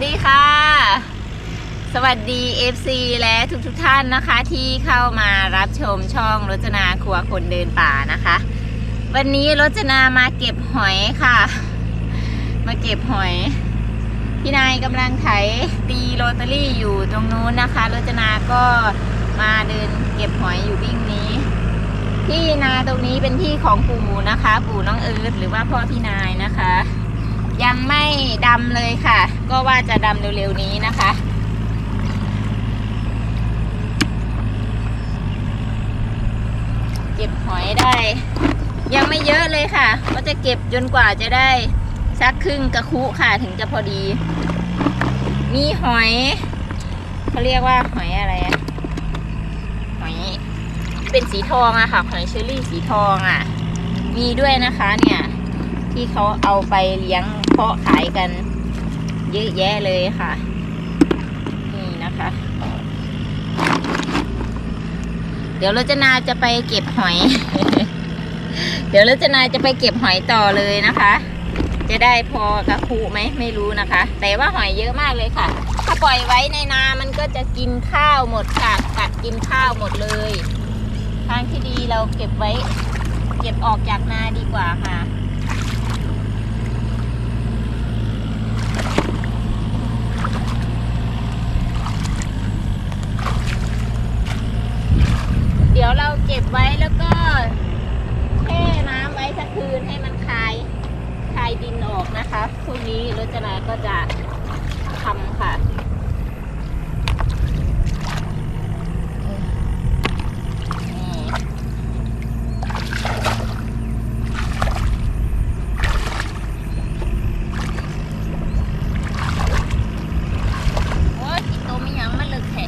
วัสดีค่ะ สวัสดี FC และทุกทุกท่านนะคะ ที่เข้ามารับชมช่องรจนาครัวคนเดินป่านะคะ วันนี้รจนามาเก็บหอยค่ะ มาเก็บหอย พี่นายกำลังไถตีโรตารี่อยู่ตรงนู้นนะคะรจนาก็มาเดินเก็บหอยอยู่วิ่งนี้ ที่นาตรงนี้เป็นที่ของปู่นะคะ ปู่น้องเอิร์ธหรือว่าพ่อพี่นายนะคะ ยังไม่ดำเลยค่ะ ก็ว่าจะดำเร็วๆนี้นะคะ เก็บหอยได้ ยังไม่เยอะเลยค่ะ ก็จะเก็บจนกว่าจะได้สักครึ่งกระคุค่ะถึงจะพอดี มีหอยเขาเรียกว่าหอยอะไรอะหอยเป็นสีทองอะค่ะหอยเชอรี่สีทองอะมีด้วยนะคะเนี่ย ที่เขาเอาไปเลี้ยงเพาะขายกัน เยอะแยะเลยค่ะ นี่นะคะ เดี๋ยวรจนาจะไปเก็บหอย เดี๋ยวรจนาจะไปเก็บหอยต่อเลยนะคะ จะได้พอกระคุไหมไม่รู้นะคะ แต่ว่าหอยเยอะมากเลยค่ะ ถ้าปล่อยไว้ในนามันก็จะกินข้าวหมดค่ะกัดกินข้าวหมดเลย ทางที่ดีเราเก็บไว้เก็บออกจากนาดีกว่าค่ะ ดี๋ยวเราเก็บไว้แล้วก็แช่น้ำไว้สักคืนให้มันคายคายดินออกนะคะพรุ่งนี้รจนาก็จะทำค่ะ นี่โอ้ยอีตัวไม่ยังมันเลึกแท้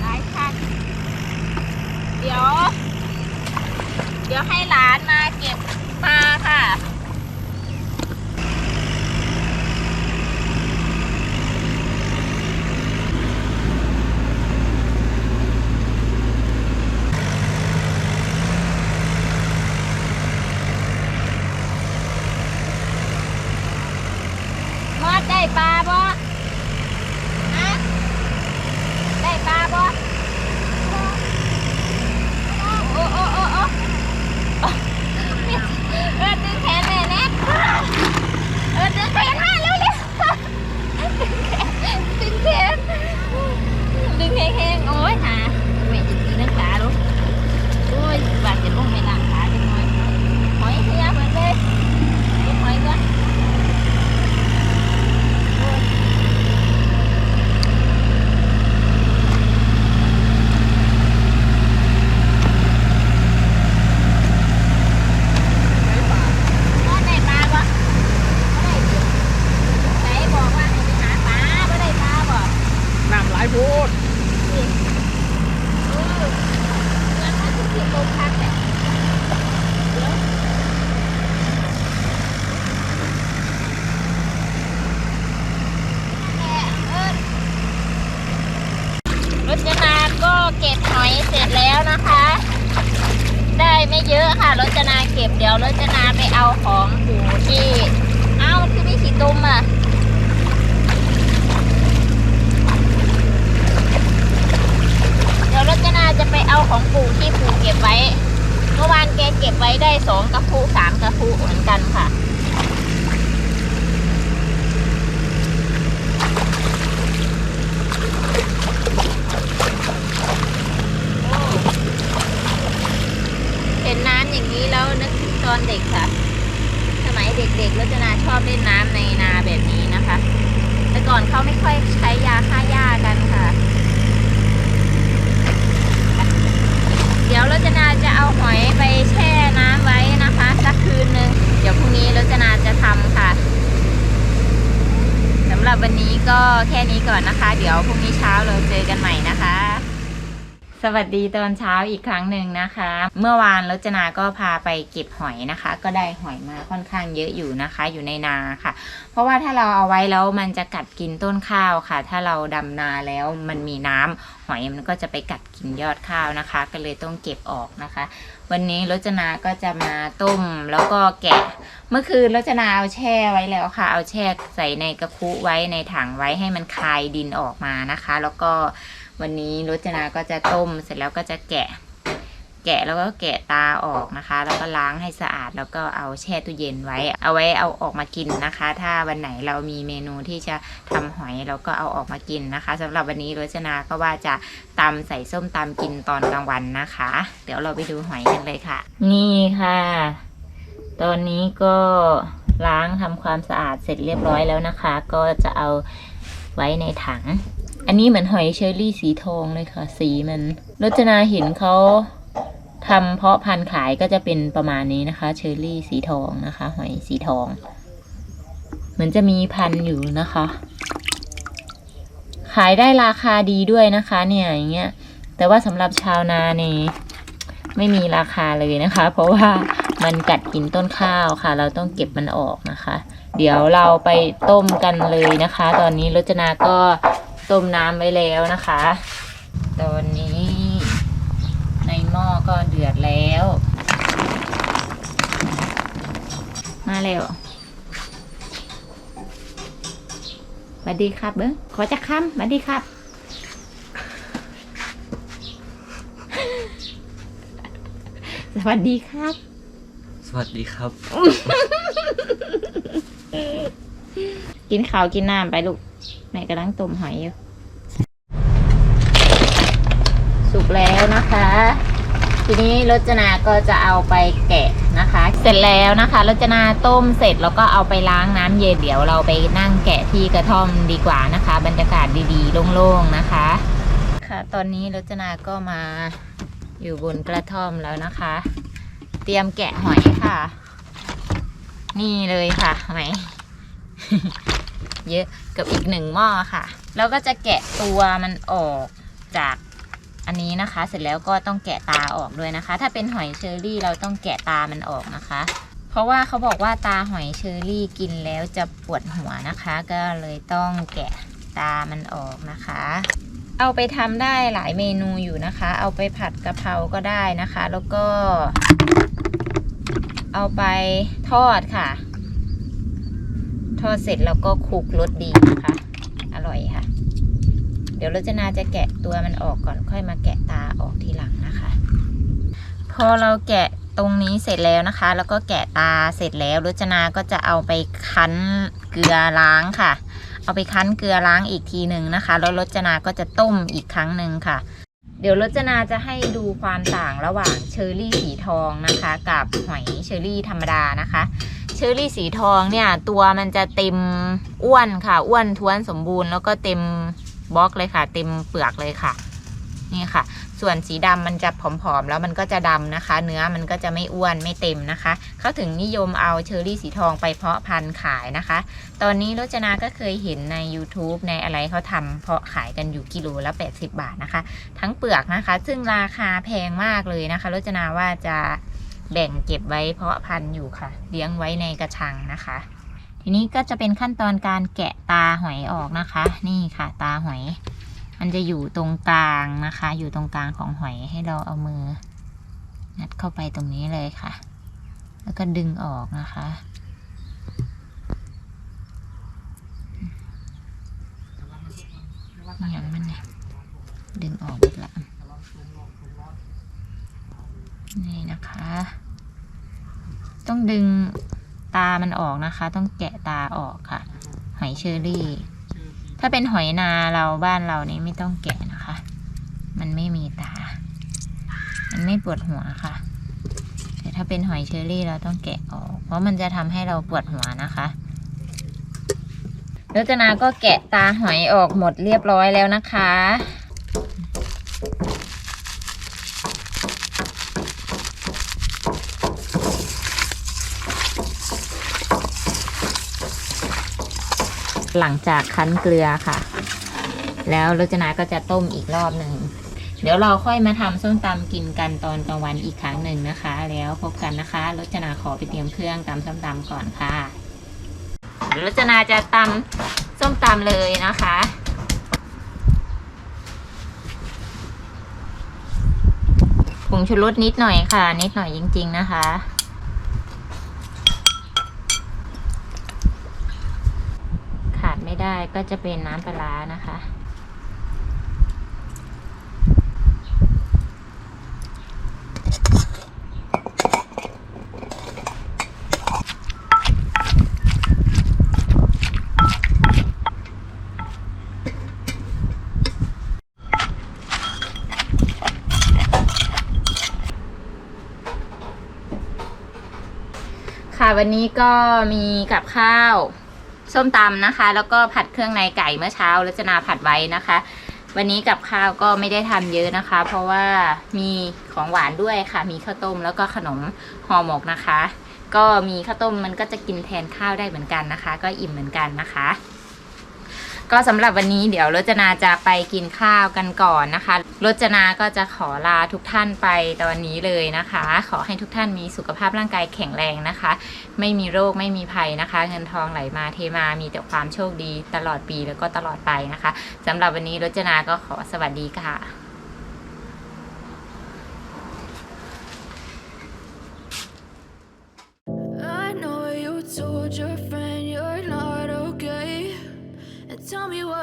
หลายคันเดี๋ยว เดี๋ยวให้หลานมาเก็บปลาค่ะ มอดได้ปลาบ่ฮะได้ปลาบ่โอ้โอ้โอ้โอ้เออดึงแขนแม่แน่เออดึงแขนมาเร็วเร็วดึงแขนดึงแขนแห้งๆโอ้ยหาแม่จะตีนักขาลูกโอ้ยบาดเจ็บลงไม่ล้างขาจังหน่อยหอยเสียเหมือนเลยเก็บหอยก่อน บ่ได้ปลาบ่บ่ได้ดิไหนบอกว่าให้ไปหาปลาบ่ได้ปลาบ่ น้ำหลายพูด นี่เออแล้วมันสิลมพัดแหละเดี๋ยวนั่นแหละเอิ้นรจนาก็เก็บหอยเสร็จแล้วนะคะ ได้ไม่เยอะค่ะรจนาเก็บเดี๋ยวรจนาไปเอาของปู่ที่เอ้ามันคือมีขี้ตุ้มอะ เดี๋ยวรจนาจะไป เอาของปู่ที่ปู่เก็บไว้ เมื่อวานแกเก็บไว้ได้สองกระพุสามกระพุเหมือนกันค่ะเห็นน้ำอย่างนี้แล้วนึกถึงตอนเด็กค่ะ สมัยเด็กๆรจนาชอบเล่นน้ำในนาแบบนี้นะคะ แต่ก่อนเขาไม่ค่อยใช้ยาฆ่าหญ้ากันค่ะ ดี๋ยวรจนาจะเอาหอยไปแช่น้ำไว้นะคะ สักคืนนึง เดี๋ยวพรุ่งนี้รจนาจะทำค่ะสำหรับวันนี้ก็แค่นี้ก่อนนะคะ เดี๋ยวพรุ่งนี้เช้าเราเจอกันใหม่นะคะ สวัสดีตอนเช้าอีกครั้งหนึ่งนะคะ เมื่อวานรจนาก็พาไปเก็บหอยนะคะ ก็ได้หอยมาค่อนข้างเยอะอยู่นะคะ อยู่ในนาค่ะ เพราะว่าถ้าเราเอาไว้แล้วมันจะกัดกินต้นข้าวค่ะ ถ้าเราดำนาแล้วมันมีน้ำหอยมันก็จะไปกัดกินยอดข้าวนะคะ ก็เลยต้องเก็บออกนะคะ วันนี้รจนาก็จะมาต้มแล้วก็แกะ เมื่อคืนรจนาเอาแช่ไว้แล้วค่ะ เอาแช่ใส่ในกระพุไว้ในถังไว้ให้มันคายดินออกมานะคะ แล้วก็ วันนี้รจนาก็จะต้มเสร็จแล้วก็จะแกะ แกะแล้วก็แกะตาออกนะคะ แล้วก็ล้างให้สะอาดแล้วก็เอาแช่ตู้เย็นไว้ เอาไว้เอาออกมากินนะคะ ถ้าวันไหนเรามีเมนูที่จะทำหอยเราก็เอาออกมากินนะคะสำหรับวันนี้รจนาก็ว่าจะตำใส่ส้มตำกินตอนกลางวันนะคะ เดี๋ยวเราไปดูหอยกันเลยค่ะ นี่ค่ะ ตอนนี้ก็ล้างทำความสะอาดเสร็จเรียบร้อยแล้วนะคะ ก็จะเอาไว้ในถัง อันนี้เหมือนหอยเชอรี่สีทองเลยค่ะ สีมันรจนาเห็นเขาทำเพาะพันธุ์ขายก็จะเป็นประมาณนี้นะคะ เชอรี่สีทองนะคะ หอยสีทอง เหมือนจะมีพันธุ์อยู่นะคะ ขายได้ราคาดีด้วยนะคะ เนี่ยอย่างเงี้ย แต่ว่าสำหรับชาวนาเนี่ยไม่มีราคาเลยนะคะ เพราะว่ามันกัดกินต้นข้าวค่ะ เราต้องเก็บมันออกนะคะ เดี๋ยวเราไปต้มกันเลยนะคะ ตอนนี้รจนาก็ ต้มน้ำไว้แล้วนะคะ ตอนนี้ในหม้อก็เดือดแล้ว มาเร็วสวัสดีครับเบิ้งขอจะคำสวัสดีครับ สวัสดีครับ สวัสดีครับ กินข้าวกินน้ำไปลูกแม่กำลังต้มหอยอยู่ สุกแล้ว นะคะ ทีนี้รจนาก็จะเอาไปแกะนะคะ เสร็จแล้วนะคะรจนาต้มเสร็จแล้วก็เอาไปล้างน้ำเย็นเดี๋ยวเราไปนั่งแกะที่กระท่อมดีกว่านะคะ บรรยากาศดีๆโล่งๆนะคะ ค่ะ ตอนนี้รจนาก็มาอยู่บนกระท่อมแล้วนะคะ เตรียมแกะหอยค่ะ นี่เลยค่ะหอยเยอะกับอีกหนึ่งหม้อค่ะ แล้วก็จะแกะตัวมันออกจาก อันนี้นะคะ เสร็จแล้วก็ต้องแกะตาออกด้วยนะคะ ถ้าเป็นหอยเชอรี่เราต้องแกะตามันออกนะคะ เพราะว่าเขาบอกว่าตาหอยเชอรี่กินแล้วจะปวดหัวนะคะ ก็เลยต้องแกะตามันออกนะคะ เอาไปทำได้หลายเมนูอยู่นะคะ เอาไปผัดกะเพราก็ได้นะคะ แล้วก็ เอาไปทอดค่ะ ทอดเสร็จแล้วก็คลุกรสดีนะคะ ดี๋ยวรจนาจะแกะตัวมันออกก่อนค่อยมาแกะตาออกทีหลังนะคะ พอเราแกะตรงนี้เสร็จแล้วนะคะ แล้วก็แกะตาเสร็จแล้วรจนาก็จะเอาไปคั้นเกลือล้างค่ะ เอาไปคั้นเกลือล้างอีกทีหนึ่งนะคะ แล้วรจนาก็จะต้มอีกครั้งหนึ่งค่ะ เดี๋ยวรจนาจะให้ดูความต่างระหว่างเชอร์รี่สีทองนะคะ กับหอยเชอร์รี่ธรรมดานะคะเชอร์รี่สีทองเนี่ยตัวมันจะเต็มอ้วนค่ะ อ้วนท้วนสมบูรณ์แล้วก็เต็ม บล็อกเลยค่ะ เต็มเปลือกเลยค่ะ นี่ค่ะ ส่วนสีดำมันจะผอมๆแล้วมันก็จะดำนะคะ เนื้อมันก็จะไม่อ้วนไม่เต็มนะคะ เขาถึงนิยมเอาเชอร์รี่สีทองไปเพาะพันธุ์ขายนะคะ ตอนนี้รจนาก็เคยเห็นใน YouTube ในอะไรเขาทำเพาะขายกันอยู่กิโลละ80 บาทนะคะ ทั้งเปลือกนะคะ ซึ่งราคาแพงมากเลยนะคะรจนาว่าจะแบ่งเก็บไว้เพาะพันธุ์อยู่ค่ะ เลี้ยงไว้ในกระชังนะคะ ทีนี้ก็จะเป็นขั้นตอนการแกะตาหอยออกนะคะ นี่ค่ะ ตาหอย มันจะอยู่ตรงกลางนะคะ อยู่ตรงกลางของหอยให้เราเอามืองัดเข้าไปตรงนี้เลยค่ะ แล้วก็ดึงออกนะคะ อย่างมันเนี่ยดึงออกหมดละนี่นะคะ ต้องดึง ตามันออกนะคะ ต้องแกะตาออกค่ะ หอยเชอรี่ ถ้าเป็นหอยนาเราบ้านเรานี่ไม่ต้องแกะนะคะ มันไม่มีตา มันไม่ปวดหัวค่ะ แต่ถ้าเป็นหอยเชอรี่เราต้องแกะออก เพราะมันจะทำให้เราปวดหัวนะคะรจนาก็แกะตาหอยออกหมดเรียบร้อยแล้วนะคะ หลังจากคั้นเกลือค่ะ แล้วรจนาก็จะต้มอีกรอบหนึ่ง เดี๋ยวเราค่อยมาทำส้มตำกินกันตอนกลางวันอีกครั้งหนึ่งนะคะ แล้วพบกันนะคะรจนาขอไปเตรียมเครื่องตำส้มตำก่อนค่ะรจนาจะตำส้มตำเลยนะคะผงชูรสนิดหน่อยค่ะ นิดหน่อยจริง ๆ นะคะ ขาด ได้ก็จะเป็นน้ำปลาร้านะคะ ค่ะวันนี้ก็มีกับข้าว ส้มตำนะคะ แล้วก็ผัดเครื่องในไก่เมื่อเช้ารัชนาผัดไว้นะคะ วันนี้กับข้าวก็ไม่ได้ทำเยอะนะคะ เพราะว่ามีของหวานด้วยค่ะ มีข้าวต้มแล้วก็ขนมห่อหมกนะคะ ก็มีข้าวต้มมันก็จะกินแทนข้าวได้เหมือนกันนะคะ ก็อิ่มเหมือนกันนะคะ ก็สำหรับวันนี้เดี๋ยวรจนาจะไปกินข้าวกันก่อนนะคะ รจนาก็จะขอลาทุกท่านไปตอนนี้เลยนะคะ ขอให้ทุกท่านมีสุขภาพร่างกายแข็งแรงนะคะ ไม่มีโรคไม่มีภัยนะคะ เงินทองไหลมาเทมามีแต่ความโชคดีตลอดปีแล้วก็ตลอดไปนะคะสำหรับวันนี้รจนาก็ขอสวัสดีค่ะ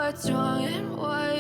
what's wrong and why